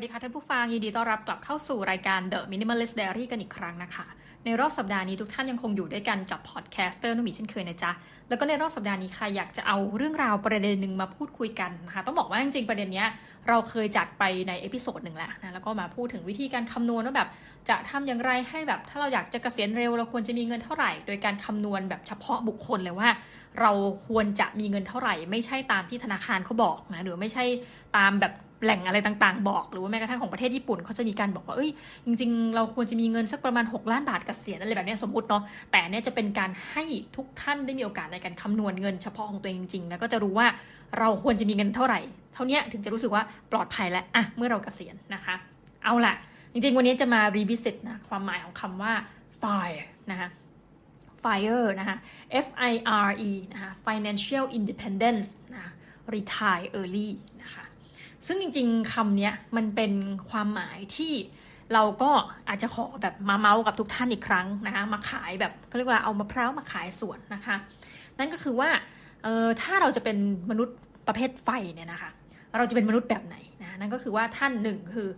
วัสดีค่ะท่านผู้ฟัง ยินดีต้อนรับกลับเข้าสู่รายการ The Minimalist Diary กันอีกครั้งนะคะ ในรอบสัปดาห์นี้ทุกท่านยังคงอยู่ด้วยกันกับพอดแคสเตอร์นุ่มีเช่นเคยนะจ๊ะ แล้วก็ในรอบสัปดาห์นี้ค่ะอยากจะเอาเรื่องราวประเด็นหนึ่งมาพูดคุยกันนะคะต้องบอกว่าจริงๆประเด็นเนี้ยเราเคยจัดไปในเอพิโซดหนึ่งแล้วนะแล้วก็มาพูดถึงวิธีการคำนวณว่าแบบจะทำอย่างไรให้แบบถ้าเราอยากจะเกษียณเร็วเราควรจะมีเงินเท่าไหร่ โดยการคำนวณแบบเฉพาะบุคคลเลยว่า เราควรจะมีเงินเท่าไหร่ ไม่ใช่ตามที่ธนาคารเขาบอกนะหรือไม่ใช่ตามแบบ แหล่งอะไรต่างๆ บอก หรือว่าแม้กระทั่งของประเทศญี่ปุ่นเขาจะมีการบอกว่าเอ้ยจริง ๆ เราควรจะมีเงินสักประมาณ 6 ล้านบาทเกษียณอะไรแบบนี้สมมติเนาะแต่เนี่ยจะเป็นการให้ทุกท่านได้มีโอกาสในการคำนวณเงินเฉพาะของตัวเองจริงๆแล้วก็จะรู้ว่าเราควรจะมีเงินเท่าไหร่ เท่านี้ถึงจะรู้สึกว่าปลอดภัยแล้วอะเมื่อเราเกษียณนะคะ เอาล่ะ จริงๆ วันนี้จะมารีวิสิตนะความหมายของคำว่า fire นะคะ fire นะคะ F I R E นะคะ financial independence นะ retire early นะคะ ซึ่งจริงๆคำนี้มันเป็นความหมายที่เราก็อาจจะขอแบบมาเมาส์กับทุกท่านอีกครั้งนะคะมาขายแบบเขาเรียกว่าเอามะพร้าวมาขายสวนนะคะ นั่นก็คือว่าเออถ้าเราจะเป็นมนุษย์ประเภทไฟเนี่ยนะคะ เราจะเป็นมนุษย์แบบไหนนะนั่นก็คือว่าท่านหนึ่งคือ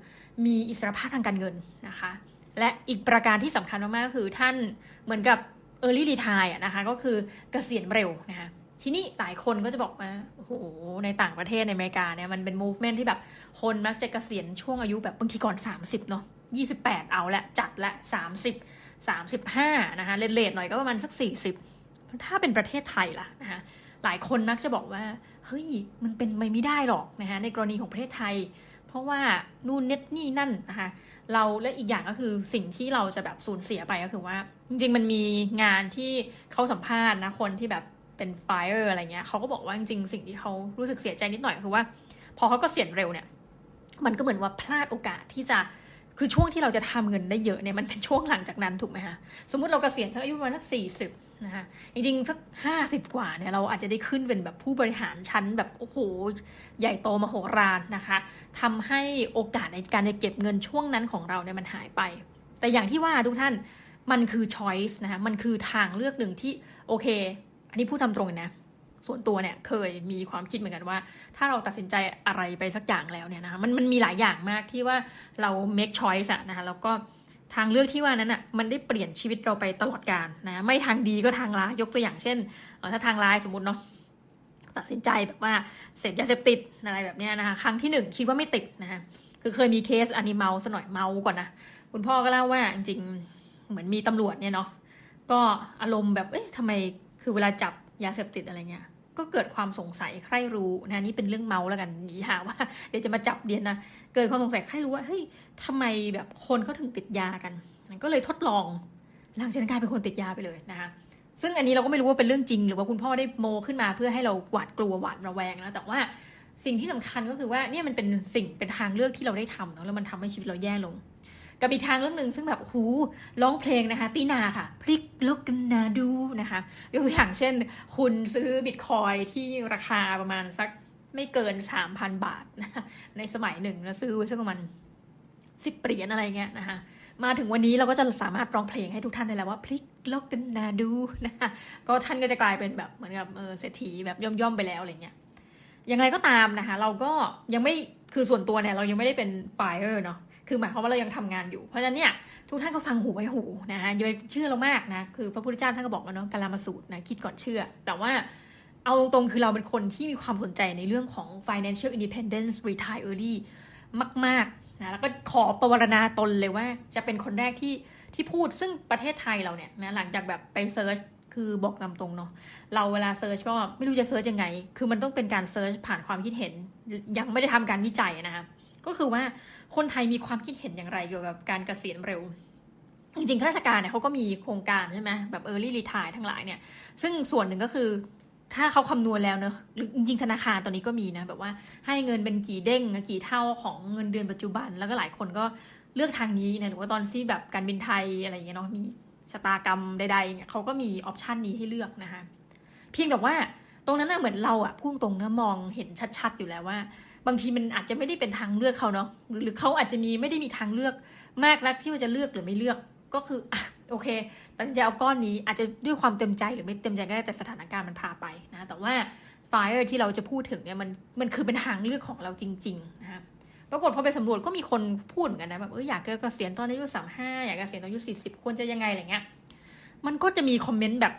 มีอิสรภาพทางการเงินนะคะ และอีกประการที่สำคัญมากๆก็คือท่านเหมือนกับ early retire นะคะก็คือเกษียณเร็วนะคะ ทีนี้หลายคนก็จะบอกว่าโอ้โหในต่างประเทศในอเมริกาเนี่ยมันเป็น movement ที่แบบคนมักจะเกษียณช่วงอายุแบบบางทีก่อน 30 เนาะ28 เอาละจัดละ 30 35 นะคะเลทๆหน่อยก็ประมาณสัก 40 ถ้าเป็นประเทศไทยล่ะนะคะหลายคนมักจะบอกว่า เฮ้ย มันเป็นไปไม่ได้หรอกนะคะในกรณีของประเทศไทย เพราะว่านู่นเน็ตนี่นั่นนะคะเราและอีกอย่างก็คือสิ่งที่เราจะแบบสูญเสียไปก็คือว่า จริงๆมันมีงานที่เขาสัมภาษณ์นะคนที่แบบ เป็นไฟเออร์อะไรเงี้ยเขาก็บอกว่าจริงๆสิ่งที่เขารู้สึกเสียใจนิดหน่อยคือว่า พอเขาก็เสียณเร็วเนี่ย มันก็เหมือนว่าพลาดโอกาสที่จะคือช่วงที่เราจะทำเงินได้เยอะเนี่ยมันเป็นช่วงหลังจากนั้นถูกไหมคะสมมุติเรากเกษียณสักอายุประมาณสักสี่สิบนะคะจริงๆสักห้าสิบกว่าเนี่ยเราอาจจะได้ขึ้นเป็นแบบผู้บริหารชั้นแบบโอ้โหใหญ่โตมโหฬารนะคะทำให้โอกาสในการจะเก็บเงินช่วงนั้นของเราเนี่ยมันหายไป แต่อย่างที่ว่าทุกท่านมันคือ choice นะคะมันคือทางเลือกหนึ่งที่โอเค อันนี้พูดตามตรงนะ ส่วนตัวเนี่ยเคยมีความคิดเหมือนกันว่า ถ้าเราตัดสินใจอะไรไปสักอย่างแล้วเนี่ยนะคะมันมันมีหลายอย่างมากที่ว่าเรา make choice อะนะคะแล้วก็ทางเลือกที่ว่านั้นอะมันได้เปลี่ยนชีวิตเราไปตลอดกาลนะไม่ทางดีก็ทางร้ายยกตัวอย่างเช่นถ้าทางร้ายสมมติเนาะตัดสินใจแบบว่าเสพยาเสพติดอะไรแบบนี้นะคะครั้งที่หนึ่งคิดว่าไม่ติดนะคะคือเคยมีเคสอันนี้เมาสหน่อยเมาก่อนนะคุณพ่อก็เล่าว่าจริงๆเหมือนมีตำรวจเนี่ยเนาะก็อารมณ์แบบเอ๊ะทำไม คือเวลาจับยาเสพติดอะไรเงี้ยก็เกิดความสงสัยใครรู้นะนี่เป็นเรื่องเมาแล้วกันอย่าว่าเดี๋ยวจะมาจับเดียนนะเกิดความสงสัยใครรู้ว่าเฮ้ยทำไมแบบคนเขาถึงติดยากัน ก็เลยทดลองหลังจากนั้นกลายเป็นคนติดยาไปเลยนะคะซึ่งอันนี้เราก็ไม่รู้ว่าเป็นเรื่องจริง หรือว่าคุณพ่อได้โมขึ้นมาเพื่อให้เราหวาดกลัวหวาดระแวงนะแต่ว่าสิ่งที่สำคัญก็คือว่าเนี่ยมันเป็นสิ่งเป็นทางเลือกที่เราได้ทำเนาะแล้วมันทำให้ชีวิตเราแย่ลง กับอีกทางเรื่องหนึ่งซึ่งแบบหูร้องเพลงนะคะ ตีนาค่ะ พลิกลกกันนาดูนะคะยกตัวอย่างเช่น คุณซื้อบิตคอยที่ราคาประมาณสักไม่เกิน 3,000 บาทนะในสมัยหนึ่งแล้วซื้อไว้สักประมาณสิบเหรียญอะไรเงี้ยนะคะมาถึงวันนี้เราก็จะสามารถร้องเพลงให้ทุกท่านได้แล้วว่าพลิกลกกันนาดูนะคะก็ท่านก็จะกลายเป็นแบบเหมือนกับเออเศรษฐีแบบย่อมๆไปแล้วอะไรเงี้ยอย่างไรก็ตามนะคะ เราก็ยังไม่คือส่วนตัวเนี่ยเรายังไม่ได้เป็นไฟเออร์เนาะ คือหมายความว่าเรายังทำงานอยู่ เพราะฉะนั้นเนี่ยทุกท่านก็ฟังหูไว้หูนะคะอย่าไปเชื่อเรามากนะ คือพระพุทธเจ้าท่านก็บอกว่าเนาะกาลามาสูตรนะคิดก่อนเชื่อ แต่ว่าเอาตรงๆ คือเราเป็นคนที่มีความสนใจในเรื่องของ financial independence retire early มากๆนะแล้วก็ขอประวรณาตนเลยว่าจะเป็นคนแรกที่ที่พูดซึ่งประเทศไทยเราเนี่ยนะหลังจากแบบไปเซิร์ชคือบอกตามตรงเนาะเราเวลาเซิร์ชก็ไม่รู้จะเซิร์ชยังไง คือมันต้องเป็นการเซิร์ชผ่านความคิดเห็น ยังไม่ได้ทำการวิจัยนะคะ ก็คือว่าคนไทยมีความคิดเห็นอย่างไรเกี่ยวกับการเกษียณเร็ว จริงๆข้าราชการเนี่ยเขาก็มีโครงการใช่ไหมแบบ early retire ทั้งหลายเนี่ย ซึ่งส่วนหนึ่งก็คือถ้าเขาคำนวณแล้วเนอะหรือจริงๆธนาคารตอนนี้ก็มีนะ แบบว่าให้เงินเป็นกี่เด้งกี่เท่าของเงินเดือนปัจจุบัน แล้วก็หลายคนก็เลือกทางนี้นะหรือว่าตอนที่แบบการบินไทยอะไรอย่างเงี้ยเนาะมีชะตากรรมใดๆเนี่ยเขาก็มีออปชันนี้ให้เลือกนะคะเพียงแต่ว่าตรงนั้นน่ะเหมือนเราอะพุ่งตรงเนะมองเห็นชัดๆอยู่แล้วว่า บางทีมันอาจจะไม่ได้เป็นทางเลือกเขาเนาะหรือเขาอาจจะมีไม่ได้มีทางเลือกมากนักที่ว่าจะเลือกหรือไม่เลือกก็คืออะโอเคตัดสินใจเอาก้อนนี้อาจจะด้วยความเต็มใจหรือไม่เต็มใจก็ได้แต่สถานการณ์มันพาไปนะแต่ว่าไฟร์ที่เราจะพูดถึงเนี่ยมันมันคือเป็นทางเลือกของเราจริงๆนะคะปรากฏพอไปสำรวจก็มีคนพูดเหมือนกันนะแบบเอออยากเกษียณตอนอายุสามห้าอยากเกษียณตอนอายุสี่สิบควรจะยังไงอะไรเงี้ยมันก็จะมีคอมเมนต์แบบ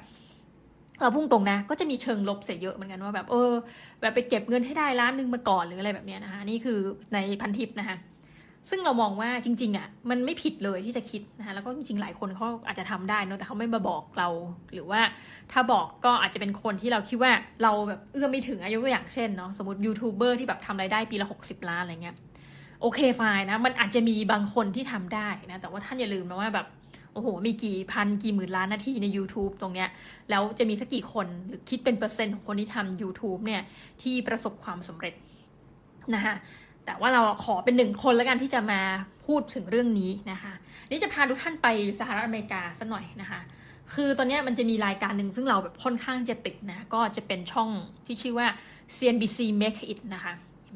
เราพุ่งตรงนะ ก็จะมีเชิงลบเสียเยอะเหมือนกันว่าแบบเออ แบบไปเก็บเงินให้ได้ล้านหนึ่งมาก่อนหรืออะไรแบบเนี้ยนะคะนี่คือในพันทิปนะคะซึ่งเรามองว่าจริง ๆอะมันไม่ผิดเลยที่จะคิดนะคะแล้วก็จริงๆหลายคนเขาอาจจะทำได้เนอะแต่เขาไม่มาบอกเรา หรือว่าถ้าบอกก็อาจจะเป็นคนที่เราคิดว่าเราแบบเอื้อมไม่ถึงอายุตัวอย่างเช่นเนาะสมมติยูทูบเบอร์ที่แบบทำรายได้ปีละ 60 ล้านอะไรเงี้ยโอเคไฟนะมันอาจจะมีบางคนที่ทำได้นะแต่ว่าท่านอย่าลืมนะว่าแบบ โอ้โห มีกี่พันกี่หมื่นล้านนาทีใน YouTube ตรงเนี้ย แล้วจะมีสักกี่คนหรือคิดเป็นเปอร์เซ็นต์ของคนที่ทำ YouTube เนี่ย ที่ประสบความสำเร็จนะคะแต่ว่าเราขอเป็นหนึ่งคนแล้วกันที่จะมาพูดถึงเรื่องนี้นะคะนี่จะพาทุกท่านไปสหรัฐอเมริกาสักหน่อยนะคะ คือตอนนี้มันจะมีรายการหนึ่งซึ่งเราแบบค่อนข้างจะติดนะ ก็จะเป็นช่องที่ชื่อว่า CNBC Make It นะคะ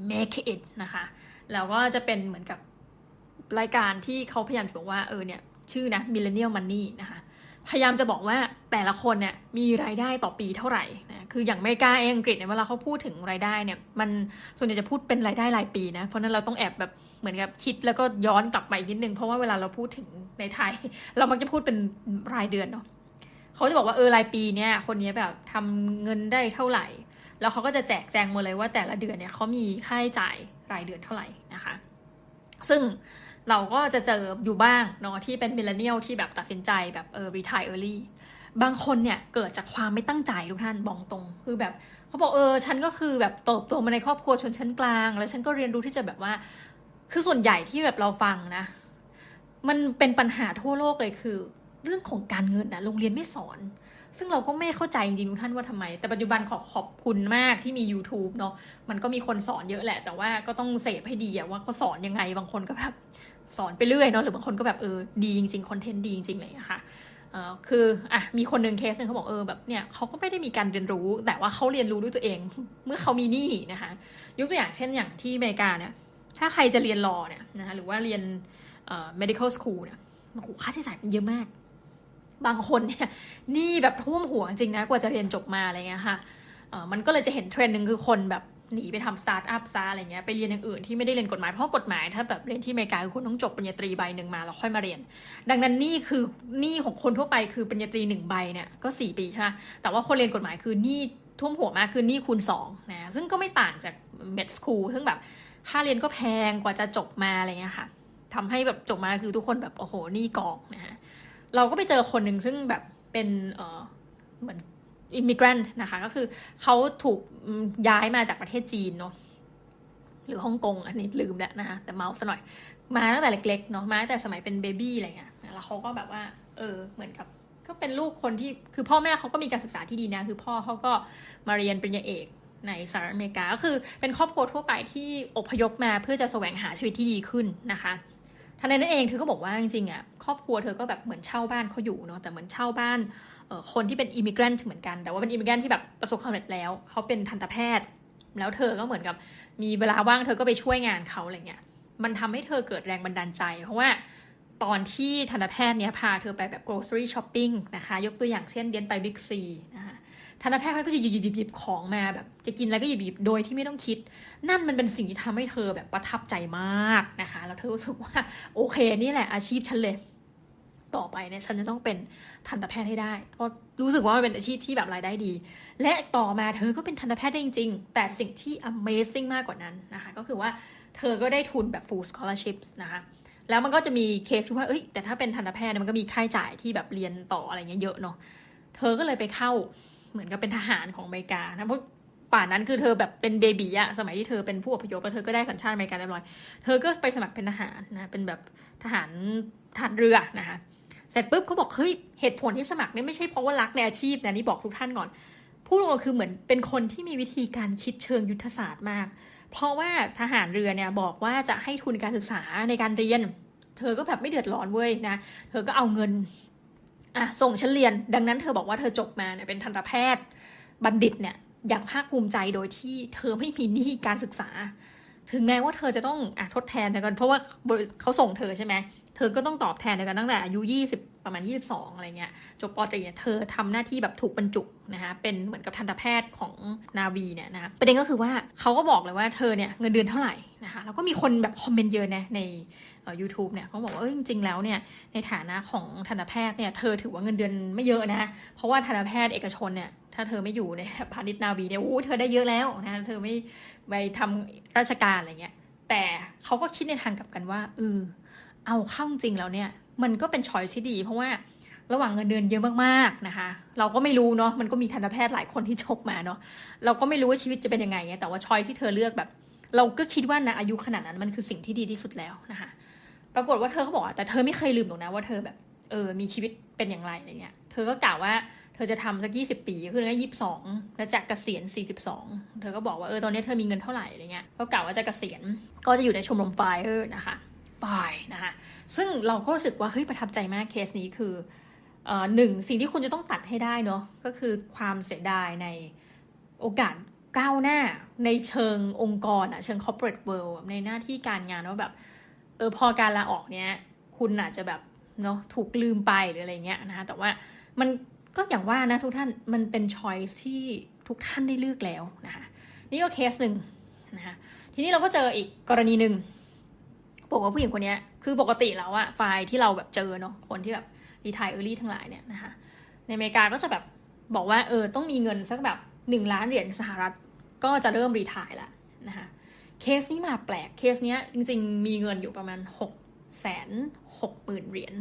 Make It นะคะ แล้วก็จะเป็นเหมือนกับรายการที่เขาพยายามจะบอกว่าเออเนี่ย ชื่อนะ Millennial Money นะคะ พยายามจะบอกว่าแต่ละคนเนี่ยมีรายได้ต่อปีเท่าไหร่นะคืออย่างอเมริกาเองอังกฤษเนี่ยเวลาเขาพูดถึงรายได้เนี่ยมันส่วนใหญ่จะพูดเป็นรายได้รายปีนะ เพราะนั้นเราต้องแอบแบบเหมือนกับคิดแล้วก็ย้อนกลับไปนิดนึง เพราะว่าเวลาเราพูดถึงในไทย เรามักจะพูดเป็นรายเดือนเนาะเขาจะบอกว่าเออรายปีเนี่ยคนนี้แบบทำเงินได้เท่าไหร่ แล้วเขาก็จะแจกแจงมาเลยว่าแต่ละเดือนเนี่ยเขามีค่าใช้จ่ายรายเดือนเท่าไหร่นะคะ ซึ่ง เราก็จะเจออยู่บ้างเนาะที่เป็นมิเลเนียลที่แบบตัดสินใจแบบเออรีทายเออร์ลี่บางคนเนี่ยเกิดจากความไม่ตั้งใจทุกท่านบอกตรง คือแบบเขาบอกเออฉันก็คือแบบโตโตมาในครอบครัวชนชั้นกลาง แล้วฉันก็เรียนรู้ที่จะแบบว่า คือส่วนใหญ่ที่แบบเราฟังนะ มันเป็นปัญหาทั่วโลกเลยคือ เรื่องของการเงินนะโรงเรียนไม่สอน ซึ่งเราก็ไม่เข้าใจจริงๆทุกท่านว่าทำไม แต่ปัจจุบันขอขอบคุณมากที่มี YouTube เนาะมันก็มีคนสอนเยอะแหละ แต่ว่าก็ต้องเสพให้ดีว่าเขาสอนยังไงบางคนก็แบบ สอนไปเรื่อยเนาะหรือบางคนก็แบบเออดีจริงๆคอนเทนต์ดีจริงๆเลยอะค่ะเออคืออะมีคนหนึ่งเคสหนึงเขาบอกเออแบบเนี่ยเขาก็ไม่ได้มีการเรียนรู้ แต่ว่าเขาเรียนรู้ด้วยตัวเอง เมื่อเขามีหนี้นะคะยกตัวอย่างเช่นอย่างที่อเมริกาเนี่ยถ้าใครจะเรียนรอเนี่ยนะคะหรือว่าเรียนเอ่อ medical school เนี่ยโอ้โหค่าใช้จ่ายเยอะมาก บางคนเนี่ยหนี่แบบท่วมหัวจริงนะกว่าจะเรียนจบมาอะไรเงี้ยค่ะเออมันก็เลยจะเห็นเทรนด์หนึ่งคือคนแบบ หนีไปทำสตาร์ทอัพซะอะไรเงี้ยไปเรียนอย่างอื่นที่ไม่ได้เรียนกฎหมายเพราะกฎหมายถ้าแบบเรียนที่อเมริกาคือคุณต้องจบปริญญาตรีใบหนึ่งมาแล้วค่อยมาเรียน ดังนั้นนี่คือหนี้ของคนทั่วไปคือปริญญาตรีหนึ่งใบเนี่ยก็สี่ปีใช่ไหมแต่ว่าคนเรียนกฎหมายคือหนี้ท่วมหัวมากคือหนี้คูณสองนะซึ่งก็ไม่ต่างจากเมดสคูลซึ่งแบบค่าเรียนก็แพงกว่าจะจบมาอะไรเงี้ยค่ะทำให้แบบจบมาคือทุกคนแบบโอ้โหหนี่กองนะฮะเราก็ไปเจอคนหนึ่งซึ่งแบบเป็นเออเหมือน อิมิเกรนต์นะคะ ก็คือเขาถูกย้ายมาจากประเทศจีนเนาะหรือฮ่องกงอันนี้ลืมแล้วนะคะแต่เมาส์หน่อย มาตั้งแต่เล็กๆเนาะมาตั้งแต่สมัยเป็นเบบี้อะไรเงี้ยแล้วเขาก็แบบว่า เออเหมือนกับก็เป็นลูกคนที่คือพ่อแม่เขาก็มีการศึกษาที่ดีนะ คือพ่อเขาก็มาเรียนปริญญาเอกในสหรัฐอเมริกาก็คือเป็นครอบครัวทั่วไปที่อพยพมาเพื่อจะแสวงหาชีวิตที่ดีขึ้นนะคะ ทันใดนั้นเองเธอก็บอกว่าจริงๆอะครอบครัวเธอก็แบบเหมือนเช่าบ้านเขาอยู่เนาะแต่เหมือนเช่าบ้านคนที่เป็นอิมิเกรนต์เหมือนกัน แต่ว่าเป็นอิมิเกรนต์ที่แบบประสบความสำเร็จแล้วเขาเป็นทันตแพทย์ แล้วเธอก็เหมือนกับมีเวลาว่างเธอก็ไปช่วยงานเขาอะไรเงี้ยมันทำให้เธอเกิดแรงบันดาลใจ เพราะว่าตอนที่ทันตแพทย์เนี้ยพาเธอไปแบบ grocery shopping นะคะ ยกตัวอย่างเช่นเดียนไปบิ๊กซีนะคะ ทันตแพทย์เขาก็จะหยิบหยิบหยิบของมาแบบ จะกินอะไรก็หยิบหยิบโดยที่ไม่ต้องคิด นั่นมันเป็นสิ่งที่ทำให้เธอแบบประทับใจมากนะคะ แล้วเธอรู้สึกว่าโอเคนี่แหละอาชีพฉันเลยต่อไปเนี่ยฉันจะต้องเป็นทันตแพทย์ให้ได้ เพราะรู้สึกว่ามันเป็นอาชีพที่แบบรายได้ดี และต่อมาเธอก็เป็นทันตแพทย์ได้จริง ๆ แต่สิ่งที่ amazing มากกว่านั้นนะคะ ก็คือว่าเธอก็ได้ทุนแบบ full scholarship นะคะแล้วมันก็จะมีเคสที่ว่า เอ้ย แต่ถ้าเป็นทันตแพทย์มันก็มีค่าใช้จ่ายที่แบบเรียนต่ออะไรเงี้ยเยอะเนาะ เธอก็เลยไปเข้า เหมือนกับเป็นทหารของอเมริกานะเพราะป่านนั้นคือเธอแบบเป็นเบบีอะสมัยที่เธอเป็นผู้อพยพแล้วเธอก็ได้สัญชาติอเมริกันเรียบร้อย เธอก็ไปสมัครเป็นทหารนะเป็นแบบทหารทหารเรือนะคะเสร็จปุ๊บเขาบอกเฮ้ยเหตุผลที่สมัครเนี่ยไม่ใช่เพราะว่ารักในอาชีพนะนี่บอกทุกท่านก่อนพูดตรงๆคือเหมือนเป็นคนที่มีวิธีการคิดเชิงยุทธศาสตร์มาก เพราะว่าทหารเรือเนี่ยบอกว่าจะให้ทุนการศึกษาในการเรียน เธอก็แบบไม่เดือดร้อนเว้ยนะเธอก็เอาเงิน อะส่งฉันเรียน ดังนั้นเธอบอกว่าเธอจบมาเนี่ยเป็นทันตแพทย์บัณฑิตเนี่ยอย่างภาคภูมิใจโดยที่เธอไม่มีหนี้การศึกษา ถึงแม้ว่าเธอจะต้องอทดแทนกันเพราะว่าเขาส่งเธอใช่ไหมเธอก็ต้องตอบแทนกันตั้งแต่อายุ 20 ประมาณ 22 อะไรเงี้ย จบปตรีเนี่ยเธอทำหน้าที่แบบถูกบรรจุนะคะเป็นเหมือนกับทันตแพทย์ของนาวีเนี่ยนะคะประเด็นก็คือว่าเขาก็บอกเลยว่าเธอเนี่ยเงินเดือนเท่าไหร่นะคะแล้วก็มีคนแบบคอมเมนต์เยอะนะในยูทูบเนี่ยเขาบอกว่าจริง ๆ แล้วเนี่ยในฐานะของทันตแพทย์เนี่ยเธอถือว่าเงินเดือนไม่เยอะนะเพราะว่าทันตแพทย์เอกชนเนี่ย ถ้าเธอไม่อยู่ในพาณิชย์นาวีเนี่ยโอ้เธอได้เยอะแล้วนะเธอไม่ไปทำราชการอะไรเงี้ยแต่เขาก็คิดในทางกลับกันว่าเออเอาเข้าจริงแล้วเนี่ยมันก็เป็นช้อยที่ดี เพราะว่าระหว่างเงินเดือนเยอะมากๆนะคะ เราก็ไม่รู้เนาะมันก็มีทันตแพทย์หลายคนที่จบมาเนาะเราก็ไม่รู้ว่าชีวิตจะเป็นยังไงแต่ว่าช้อยที่เธอเลือกแบบ เราก็คิดว่านะอายุขนาดนั้นมันคือสิ่งที่ดีที่สุดแล้วนะคะปรากฏว่าเธอเขาบอกแต่เธอไม่เคยลืมหรอกนะว่าเธอแบบเออมีชีวิตเป็นอย่างไรอะไรเงี้ยเธอก็กล่าวว่า เธอจะทำสักยี่สิบปี คือเนี่ยยี่สิบสองแล้วจากเกษียณสี่สิบสองเธอก็บอกว่าเออตอนนี้เธอมีเงินเท่าไหร่อะไรเงี้ย ก็กล่าวว่าจะเกษียณก็จะอยู่ในชมรมไฟเออร์นะคะฝ่ายนะคะ ซึ่งเราก็รู้สึกว่าเฮ้ยประทับใจมากเคสนี้คือหนึ่งสิ่งที่คุณจะต้องตัดให้ได้เนาะก็คือความเสียดายในโอกาสก้าวหน้าในเชิงองค์กรอะเชิง corporate world ในหน้าที่การงานว่าแบบเออพอการลาออกเนี้ยคุณอาจจะแบบเนาะถูกลืมไปหรืออะไรเงี้ยนะคะแต่ว่ามัน ก็อย่างว่านะทุกท่านมันเป็น choice ที่ทุกท่านได้เลือกแล้วนะคะนี่ก็เคสหนึ่งนะคะทีนี้เราก็เจออีกกรณีหนึ่งบอกว่าผู้หญิงคนนี้คือปกติแล้วอะไฟล์ที่เราแบบเจอเนาะคนที่แบบรีทายเออร์ลี่ทั้งหลายเนี่ยนะคะในอเมริกาก็จะแบบบอกว่าเออต้องมีเงินสักแบบหนึ่งล้านเหรียญสหรัฐก็จะเริ่มรีทายละนะคะเคสนี้มาแปลกเคสเนี้ยจริง ๆ มีเงินอยู่ประมาณหกแสนหกหมื่นเหรียญ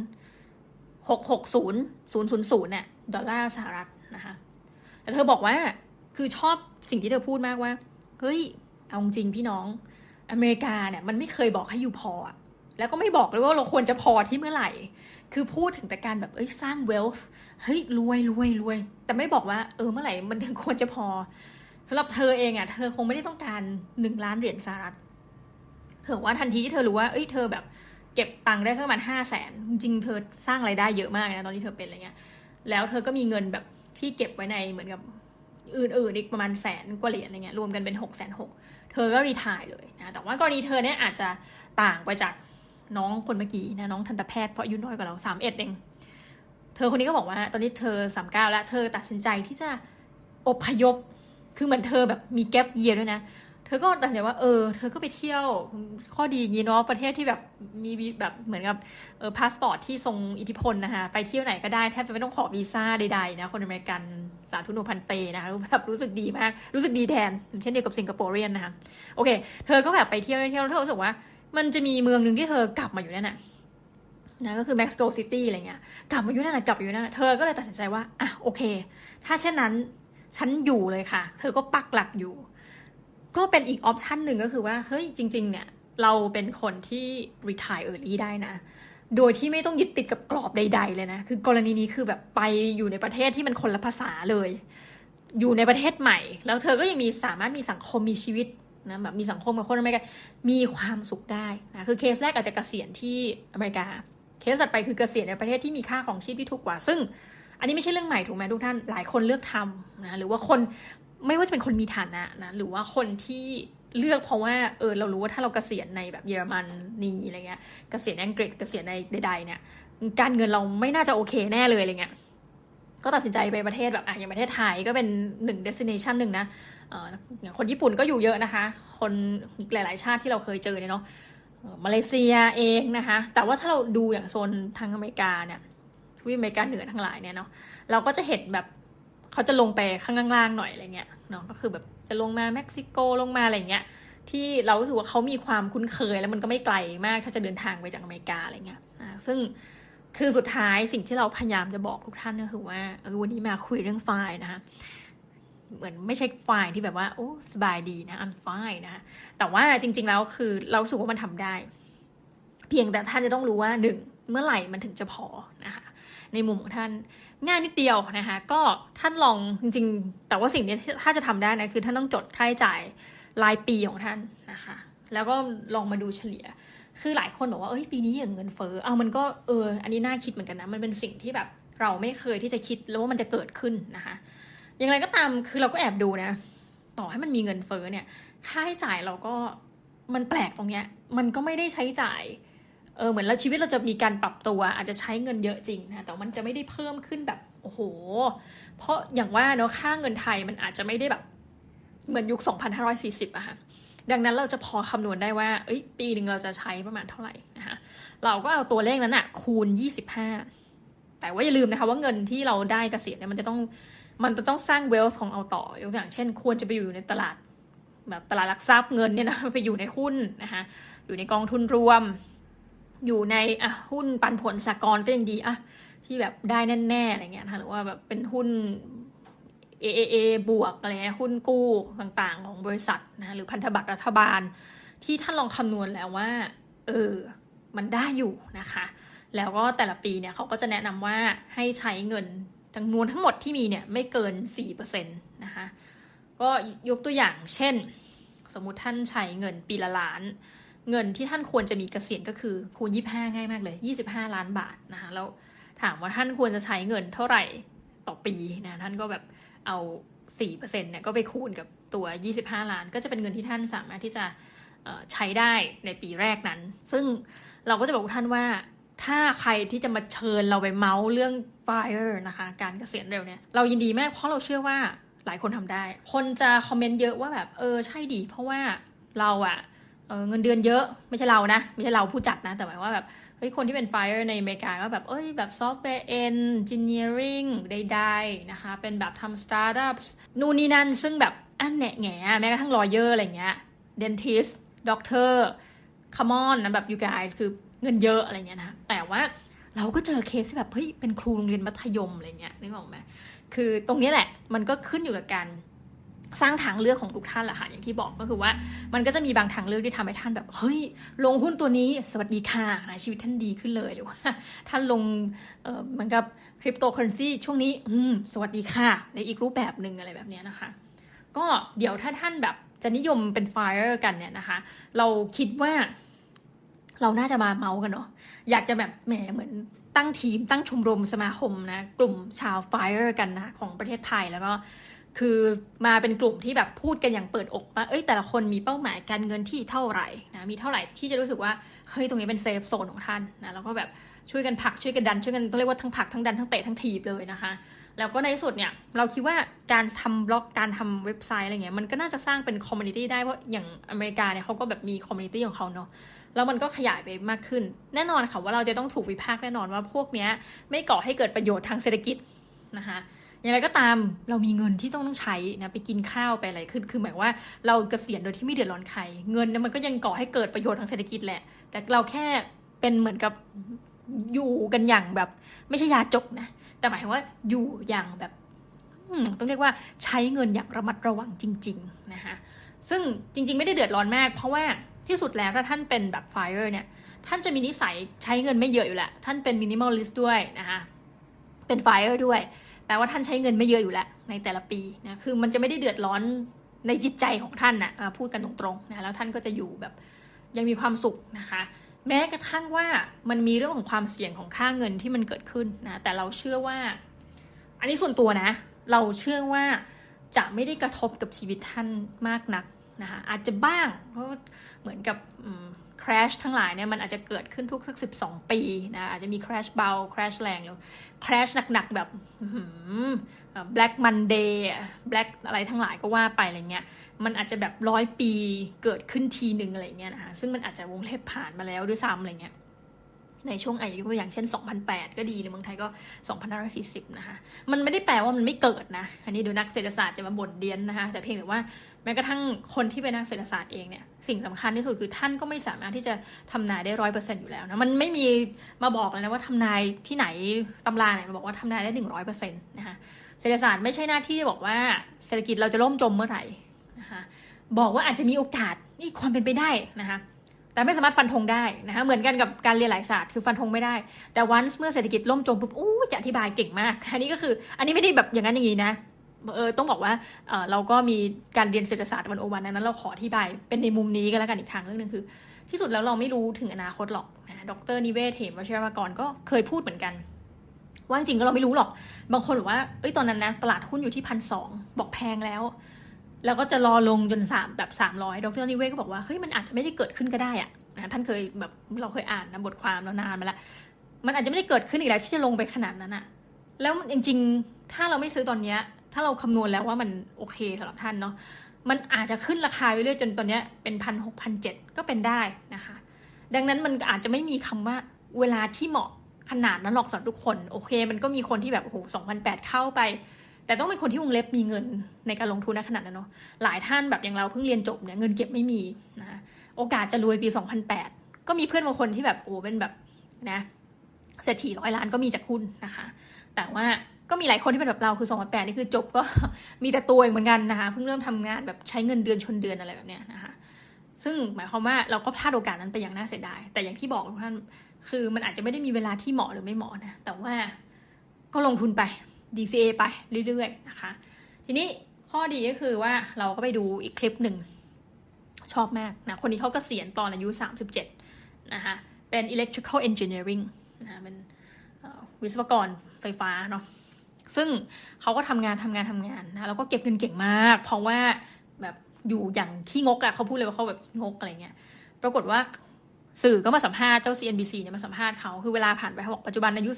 หกหกศูนย์ศูนย์ศูนย์ศูนย์เนี่ยดอลลาร์สหรัฐนะคะแต่เธอบอกว่าคือชอบสิ่งที่เธอพูดมากว่า เฮ้ย เอาจริงพี่น้องอเมริกาเนี่ยมันไม่เคยบอกให้อยู่พออะแล้วก็ไม่บอกเลยว่าเราควรจะพอที่เมื่อไหร่ คือพูดถึงแต่การแบบเอ้ยสร้าง wealth เฮ้ยรวยรวยรวย แต่ไม่บอกว่าเออเมื่อไหร่มันถึงควรจะพอสำหรับเธอเองอะ่ะเธอคงไม่ได้ต้องการหนึ่งล้านเหรียญสหรัฐเธอว่าทันทีที่เธอรู้ว่าเอ้ยเธอแบบ เก็บตังค์ได้สักประมาณห้าแสนจริงเธอสร้างไรายได้เยอะมากนะตอนที่เธอเป็นอะไรเงี้ย แล้วเธอก็มีเงินแบบที่เก็บไว้ในเหมือนกับอื่นๆอีกประมาณแสนกว่าเหรียญอะไรเงี้ยรวมกันเป็นหกแสนหกเธอก็รีทายเลยนะแต่ว่ากรณีเธอเนี่ยอาจจะต่างไปจากน้องคนเมื่อกี้นะน้องทันตแพทย์เพราะอายุน้อยกว่าเราสามเอ็ดเองเธอคนนี้ก็บอกว่า ตอนนี้เธอสามเก้าแล้ว เธอตัดสินใจที่จะอพยพคือเหมือนเธอแบบมีแกลบเยียด้วยนะ เธอก็ตัดสินใจว่าเออเธอก็ไปเที่ยวข้อดีอย่างนี้เนาะประเทศที่แบบมีแบบเหมือนกับเออพาสปอร์ตที่ทรงอิทธิพลนะคะไปเที่ยวไหนก็ได้แทบจะไม่ต้องขอวีซ่าใดๆนะคนอเมริกันสาธุโนพันเตนะคะแบบรู้สึกดีมากรู้สึกดีแทน เช่นเดียวกับสิงคโปร์เรียนนะคะโอเค เธอก็แบบไปเที่ยวเที่ยวแล้วเธอรู้สึกว่า มันจะมีเมืองหนึ่งที่เธอกลับมาอยู่นั่นน่ะนะก็คือเม็กซิโกซิตี้อะไรเงี้ย กลับมาอยู่นั่นน่ะกลับอยู่นั่นเธอก็เลยตัดสินใจว่า อะ โอเค ถ้าเช่นนั้น ฉันอยู่เลยค่ะ เธอก็ปักหลักอยู่ ก็เป็นอีกออปชันหนึ่งก็คือว่า เฮ้ย จริง ๆ เนี่ย เราเป็นคนที่รีทายเออร์ลี่ได้นะ โดยที่ไม่ต้องยึดติดกับกรอบใด ๆ เลยนะ คือกรณีนี้คือแบบไปอยู่ในประเทศที่มันคนละภาษาเลย อยู่ในประเทศใหม่ แล้วเธอก็ยังมีสามารถมีสังคมมีชีวิตนะแบบมีสังคมกับคนอเมริกันมีความสุขได้นะคือเคสแรกอาจจะเกษียณที่อเมริกา เคสถัดไปคือเกษียณในประเทศที่มีค่าของชีพที่ถูกกว่า ซึ่งอันนี้ไม่ใช่เรื่องใหม่ถูกไหมทุกท่านหลายคนเลือกทำนะหรือว่าคน ไม่ว่าจะเป็นคนมีฐานะนะ หรือว่าคนที่เลือกเพราะว่าเออเรารู้ว่าถ้าเราเกษียณในแบบเยอรมนนีอะไรเงี้ยเกษียณอังกฤษเกษียณในใดๆเนี่ยการเงินเราไม่น่าจะโอเคแน่เลยอะไรเงี้ยก็ตัดสินใจไปประเทศแบบอะอย่างประเทศไทยก็เป็นหนึ่งเดสิเนชันหนึ่งนะอย่างคนญี่ปุ่นก็อยู่เยอะนะคะ คนอีกหลาย ๆ ชาติที่เราเคยเจอเนี่ยเนาะมาเลเซียเองนะคะ แต่ว่าถ้าเราดูอย่างโซนทางอเมริกาเนี่ยทวีปอเมริกาเหนือทั้งหลายเนี่ยเนาะเราก็จะเห็นแบบ เขาจะลงไปข้างล่างๆหน่อยอะไรเงี้ยเนาะก็คือแบบจะลงมาเม็กซิโกลงมาอะไรเงี้ยที่เรารู้สึกว่าเขามีความคุ้นเคย แล้วมันก็ไม่ไกลมากถ้าจะเดินทางไปจากอเมริกาอะไรเงี้ยซึ่งคือสุดท้ายสิ่งที่เราพยายามจะบอกทุกท่านก็คือว่าเออวันนี้มาคุยเรื่องไฟล์นะคะเหมือนไม่ใช่ฝ่ายที่แบบว่าโอ้สบายดีนะ I'm fine นะแต่ว่าจริง ๆแล้วคือเราสึกว่ามันทำได้ เพียงแต่ท่านจะต้องรู้ว่าหนึ่งเมื่อไหร่มันถึงจะพอนะคะ ในมุมของท่านง่ายนิดเดียวนะคะก็ท่านลองจริงๆ แต่ว่าสิ่งนี้ถ้าจะทำได้นะคือท่านต้องจดค่าใช้จ่ายรายปีของท่านนะคะแล้วก็ลองมาดูเฉลี่ย คือหลายคนบอกว่าเอ้ยปีนี้อย่างเงินเฟ้อเอามันก็เอออันนี้น่าคิดเหมือนกันนะมันเป็นสิ่งที่แบบเราไม่เคยที่จะคิดแล้วว่ามันจะเกิดขึ้นนะคะอย่างไรก็ตามคือเราก็แอบดูนะ ต่อให้มันมีเงินเฟ้อเนี่ย ค่าใช้จ่ายเราก็มันแปลกตรงเนี้ย มันก็ไม่ได้ใช้จ่าย เออเหมือนเราชีวิตเราจะมีการปรับตัว อาจจะใช้เงินเยอะจริงนะแต่มันจะไม่ได้เพิ่มขึ้นแบบโอ้โห เพราะอย่างว่าเนาะค่าเงินไทยมันอาจจะไม่ได้แบบเหมือนยุค 2540อะค่ะดังนั้นเราจะพอคำนวณได้ว่า เอ้ย ปีหนึ่งเราจะใช้ประมาณเท่าไหร่นะคะเราก็เอาตัวเลขนั้นอะคูณ 25 แต่ว่าอย่าลืมนะคะว่าเงินที่เราได้เกษียณเนี่ยมันจะต้องมันจะต้องสร้างเวลส์ของเอาต่อยกอย่างเช่น ควรจะไปอยู่ในตลาดแบบตลาดหลักทรัพย์เงินเนี่ยนะไปอยู่ในหุ้นนะคะอยู่ในกองทุนรวม อยู่ในอะหุ้นปันผลสากลก็ยังดีอะที่แบบได้แน่ๆอะไรเงี้ยหรือว่าแบบเป็นหุ้น AAA บวกอะไรเงี้ยหุ้นกู้ต่างๆ ของบริษัทนะหรือพันธบัตรรัฐบาล ที่ท่านลองคำนวณแล้วว่า เออ มันได้อยู่นะคะ แล้วก็แต่ละปีเนี่ยเขาก็จะแนะนำว่าให้ใช้เงินจำนวนทั้งหมดที่มีเนี่ยไม่เกิน 4%นะคะก็ยกตัวอย่างเช่น สมมุติท่านใช้เงินปีละล้าน เงินที่ท่านควรจะมีเกษียณก็คือคูณ 25 ง่ายมากเลย 25 ล้านบาทนะคะแล้วถามว่าท่านควรจะใช้เงินเท่าไหร่ต่อปีนะท่านก็แบบเอา4%เนี่ยก็ไปคูณกับตัว 25 ล้าน ก็จะเป็นเงินที่ท่านสามารถที่จะใช้ได้ในปีแรกนั้น ซึ่งเราก็จะบอกท่านว่าถ้าใครที่จะมาเชิญเราไปเมาส์เรื่อง fire นะคะ การเกษียณเร็วเนี่ยเรายินดีมากเพราะเราเชื่อว่าหลายคนทำได้ คนจะคอมเมนต์เยอะว่าแบบเออใช่ดี เพราะว่าเราอะ เเงินเดือนเยอะไม่ใช่เรานะ ไม่ใช่เราผู้จัดนะ แต่หมายว่าแบบเฮ้ยคนที่เป็น fire ในอเมริกาก็แบบเอ้ยแบบซอฟต์แวร์เอนจิเนียริงใดๆนะคะ เป็นแบบทำสตาร์ทอัพนู่นนี่นั่น ซึ่งแบบอันแหน่แง่แม้กระทั่งลอเยอร์อะไรเงี้ยเดนทิสด็อกเตอร์คัมอนนะแบบ you guys คือเงินเยอะอะไรเงี้ยนะแต่ว่าเราก็เจอเคสที่แบบเฮ้ยเป็นครูโรงเรียนมัธยมอะไรเงี้ยนึกออกไหมคือตรงนี้แหละมันก็ขึ้นอยู่กับการ สร้างทางเลือกของทุกท่านแหละค่ะอย่างที่บอกก็คือว่า มันก็จะมีบางทางเลือกที่ทำให้ท่านแบบเฮ้ย ลงหุ้นตัวนี้สวัสดีค่ะนะชีวิตท่านดีขึ้นเลยหรือว่าท่านลงเหมือนกับคริปโตเคอเรนซีช่วงนี้อืมสวัสดีค่ะ ในอีกรูปแบบหนึ่งอะไรแบบนี้นะคะ ก็เดี๋ยวถ้าท่านแบบจะนิยมเป็นไฟร์กันเนี่ยนะคะ เราคิดว่า เราน่าจะมาเมาส์กันเนาะอยากจะแบบแหมเหมือนตั้งทีมตั้งชมรมสมาคมนะ กลุ่มชาวไฟร์กันนะของประเทศไทยแล้วก็ คือมาเป็นกลุ่มที่แบบพูดกันอย่างเปิดอกว่าเอ้ยแต่ละคนมีเป้าหมายการเงินที่เท่าไหร่นะมีเท่าไหร่ที่จะรู้สึกว่าเฮ้ยตรงนี้เป็นเซฟโซนของท่านนะแล้วก็แบบช่วยกันผักช่วยกันดันช่วยกันต้องเรียกว่าทั้งผักทั้งดันทั้งเตะทั้งถีบเลยนะคะแล้วก็ในที่สุดเนี่ยเราคิดว่าการทำบล็อกการทำเว็บไซต์อะไรเงี้ยมันก็น่าจะสร้างเป็นคอมมูนิตี้ได้เพราะอย่างอเมริกาเนี่ยเขาก็แบบมีคอมมูนิตี้ของเขาเนาะแล้วมันก็ขยายไปมากขึ้น แน่นอนค่ะว่าเราจะต้องถูกวิพากษ์แน่นอนว่าพวกเนี้ยไม่ก่อให้เกิดประโยชน์ทางเศรษฐกิจนะคะ อย่างไรก็ตามเรามีเงินที่ต้องต้องใช้นะไปกินข้าวไปอะไรขึ้นคือหมายว่าเราเกษียณโดยที่ไม่เดือดร้อนใคร เงินมันก็ยังก่อให้เกิดประโยชน์ทางเศรษฐกิจแหละ แต่เราแค่เป็นเหมือนกับอยู่กันอย่างแบบไม่ใช่ยาจกนะแต่หมายถึงว่าอยู่อย่างแบบต้องเรียกว่าใช้เงินอย่างระมัดระวังจริง ๆนะคะซึ่งจริง ๆ ไม่ได้เดือดร้อนมาก เพราะว่าที่สุดแล้วถ้าท่านเป็นแบบไฟเออร์เนี่ย ท่านจะมีนิสัยใช้เงินไม่เยอะอยู่แล้วท่านเป็นมินิมอลลิสต์ด้วยนะคะเป็นไฟเออร์ด้วย แปลว่าท่านใช้เงินไม่เยอะอยู่แล้วในแต่ละปีนะคือมันจะไม่ได้เดือดร้อนในจิตใจของท่านนะพูดกันตรงๆนะแล้วท่านก็จะอยู่แบบยังมีความสุขนะคะแม้กระทั่งว่ามันมีเรื่องของความเสี่ยงของค่าเงินที่มันเกิดขึ้นนะแต่เราเชื่อว่า อันนี้ส่วนตัวนะ เราเชื่อว่าจะไม่ได้กระทบกับชีวิตท่านมากนักนะคะอาจจะบ้างเพราะเหมือนกับ คราชทั้งหลายเนี่ยมันอาจจะเกิดขึ้นทุกสักสิบสองปีนะอาจจะมีคราชเบาคราชแรงหรือคราชหนักๆแบบ Black Monday Black อะไรทั้งหลายก็ว่าไปอะไรเงี้ยมันอาจจะแบบร้อยปีเกิดขึ้นทีหนึ่งอะไรเงี้ยนะคะซึ่งมันอาจจะวงเล็บผ่านมาแล้วด้วยซ้ำอะไรเงี้ย ในช่วงอายุอย่างเช่น 2008 ก็ดีหรือเมืองไทยก็ 2540 นะคะ มันไม่ได้แปลว่ามันไม่เกิดนะ อันนี้ดูนักเศรษฐศาสตร์จะมาบ่นเดียนนะคะ แต่เพียงแต่ว่าแม้กระทั่งคนที่เป็นนักเศรษฐศาสตร์เองเนี่ย สิ่งสำคัญที่สุดคือท่านก็ไม่สามารถที่จะทำนายได้ร้อยเปอร์เซ็นต์อยู่แล้วนะ มันไม่มีมาบอกเลยนะว่าทำนายที่ไหนตำราไหนมาบอกว่าทำนายได้หนึ่งร้อยเปอร์เซ็นต์นะคะ เศรษฐศาสตร์ไม่ใช่หน้าที่บอกว่าเศรษฐกิจเราจะล่มจมเมื่อไหร่นะคะ บอกว่าอาจจะมีโอกาสนี่ความเป็นไปได้นะคะ แต่ไม่สามารถฟันธงได้นะคะเหมือนกันกับการเรียนหลายศาสตร์คือฟันธงไม่ได้ แต่วันเมื่อเศรษฐกิจล่มจมปุ๊บอู้จะอธิบายเก่งมาก อันนี้ก็คือ อันนี้ไม่ได้แบบอย่างนั้นอย่างนี้นะเออต้องบอกว่าเออเราก็มีการเรียนเศรษฐศาสตร์วันโอวันนั้นเราขออธิบายเป็นในมุมนี้ก็แล้วกันอีกทางเรื่องหนึ่งคือ ที่สุดแล้วเราไม่รู้ถึงอนาคตหรอกนะดรนิเวศเหมวชิรากรก็เคยพูดเหมือนกันว่าจริงก็เราไม่รู้หรอก บางคนบอกว่า เอ้ย ตอนนั้นนะ ตลาดหุ้นอยู่ที่พันสองบอกแพงแล้ว แล้วก็จะรอลงจนสามแบบสามร้อยดรนิเวศก็บอกว่าเฮ้ยมันอาจจะไม่ได้เกิดขึ้นก็ได้อะนะท่านเคยแบบเราเคยอ่านนะบทความแล้วนานมาแล้วมันอาจจะไม่ได้เกิดขึ้นอีกแล้วที่จะลงไปขนาดนั้นอะแล้วจริง ๆ ถ้าเราไม่ซื้อตอนเนี้ย ถ้าเราคำนวณแล้วว่ามันโอเคสำหรับท่านเนาะมันอาจจะขึ้นราคาไปเรื่อยจนตอนเนี้ยเป็นพันหกพันเจ็ดก็เป็นได้นะคะ ดังนั้นมันอาจจะไม่มีคำว่าเวลาที่เหมาะขนาดนั้นหรอกสำหรับทุกคน โอเค มันก็มีคนที่แบบโอ้โหสองพันแปดเข้าไป แต่ต้องเป็นคนที่วงเล็บมีเงินในการลงทุนในขนาดนั้นเนาะหลายท่านแบบอย่างเราเพิ่งเรียนจบเนี่ยเงินเก็บไม่มีนะโอกาสจะรวยปี 2008 ก็มีเพื่อนบางคนที่แบบโอ้เป็นแบบนะเศรษฐีร้อยล้านก็มีจากหุ้นนะคะ แต่ว่าก็มีหลายคนที่เป็นแบบเราคือ 2008 นี่คือจบก็มีแต่ตัวเองเหมือนกันนะคะเพิ่งเริ่มทำงานแบบใช้เงินเดือนชนเดือนอะไรแบบเนี้ยนะคะซึ่งหมายความว่าเราก็พลาดโอกาสนั้นไปอย่างน่าเสียดาย แต่อย่างที่บอกทุกท่านคือมันอาจจะไม่ได้มีเวลาที่เหมาะหรือไม่เหมาะนะ แต่ว่าก็ลงทุนไป DCA ไปเรื่อยๆนะคะ ทีนี้ข้อดีก็คือว่าเราก็ไปดูอีกคลิปหนึ่ง ชอบมากนะ คนนี้เขากเกษียณตอนอายุ 37 นะคะ เป็น electrical engineering นะเป็นวิศวกรไฟฟ้าเนาะซึ่งเขาก็ทำงานทำงานทำงานนะแล้วก็เก็บเงินเก่งมาก เพราะว่าแบบอยู่อย่างขี้งกอะเขาพูดเลยว่าเขาแบบขี้งกอะไรเงี้ย ปรากฏว่าสื่อก็มาสัมภาษณ์เจ้า CNBC เนี่ยมาสัมภาษณ์เขาคือเวลาผ่านไปเขาบอกปัจจุบันอายุ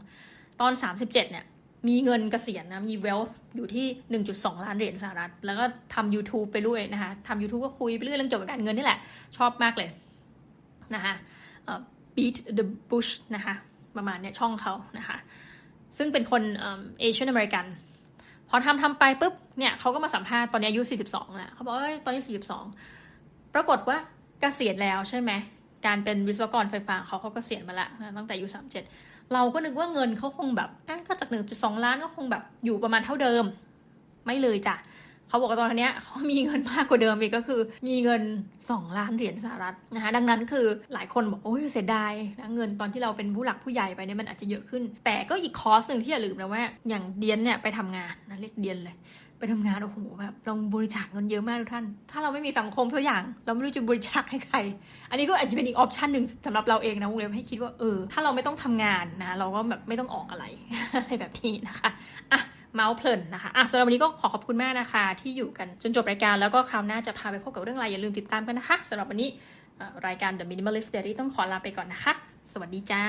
42 ตอน 37 เนี่ย มีเงินเกษียณนะ มี wealth อยู่ที่ 1.2 ล้านเหรียญสหรัฐ แล้วก็ทำ YouTube ไปเรื่อยนะคะทำ YouTube ก็คุยไปเรื่อยเรื่องเกี่ยวกับการเงินนี่แหละ ชอบมากเลยนะคะ beat the bush นะคะ ประมาณเนี้ยช่องเขานะคะ ซึ่งเป็นคนเอเชียนอเมริกัน พอทำทำไปปุ๊บ เนี่ยเขาก็มาสัมภาษณ์ตอนนี้อายุ 42แล้วเขาบอกเอ้ย ตอนนี้ 42 ปรากฏว่าเกษียณแล้วใช่ไหม การเป็นวิศวกรไฟฟ้าเขาเขาก็เกษียณมาล้วนะตั้งแต่อายุ 37 เราก็นึกว่าเงินเขาคงแบบอะก็จาก 1.2 ล้านก็คงแบบอยู่ประมาณเท่าเดิม ไม่เลยจ้ะเขาบอกว่าตอนนี้เขามีเงินมากกว่าเดิมอีกก็คือ มีเงิน 2 ล้านเหรียญสหรัฐนะคะดังนั้นคือหลายคนบอกโอ้ยเสียดายนะเงินตอนที่เราเป็นผู้หลักผู้ใหญ่ไปเนี่ยมันอาจจะเยอะขึ้น แต่ก็อีกคอร์สหนึ่งที่อย่าลืมนะว่า อย่างเดียนเนี่ยไปทำงานนะเรียกเดียนเลย ไปทำงานโอ้โหแบบเราบริจาคเงินเยอะมากทุกท่าน ถ้าเราไม่มีสังคมสักอย่าง เราไม่รู้จะบริจาคให้ใคร อันนี้ก็อาจจะเป็นอีกออปชันหนึ่งสำหรับเราเองนะวงเล็บให้คิดว่าเออถ้าเราไม่ต้องทำงานนะ เราก็แบบไม่ต้องออกอะไรอะไรแบบนี้นะคะอะเมาส์เพลินนะคะอะสำหรับวันนี้ก็ขอขอบคุณมากนะคะ ที่อยู่กันจนจบรายการแล้วก็คราวหน้าจะพาไปพบกับเรื่องอะไรอย่าลืมติดตามกันนะคะสำหรับวันนี้รายการ The Minimalist Diary ต้องขอลาไปก่อนนะคะ สวัสดีจ้า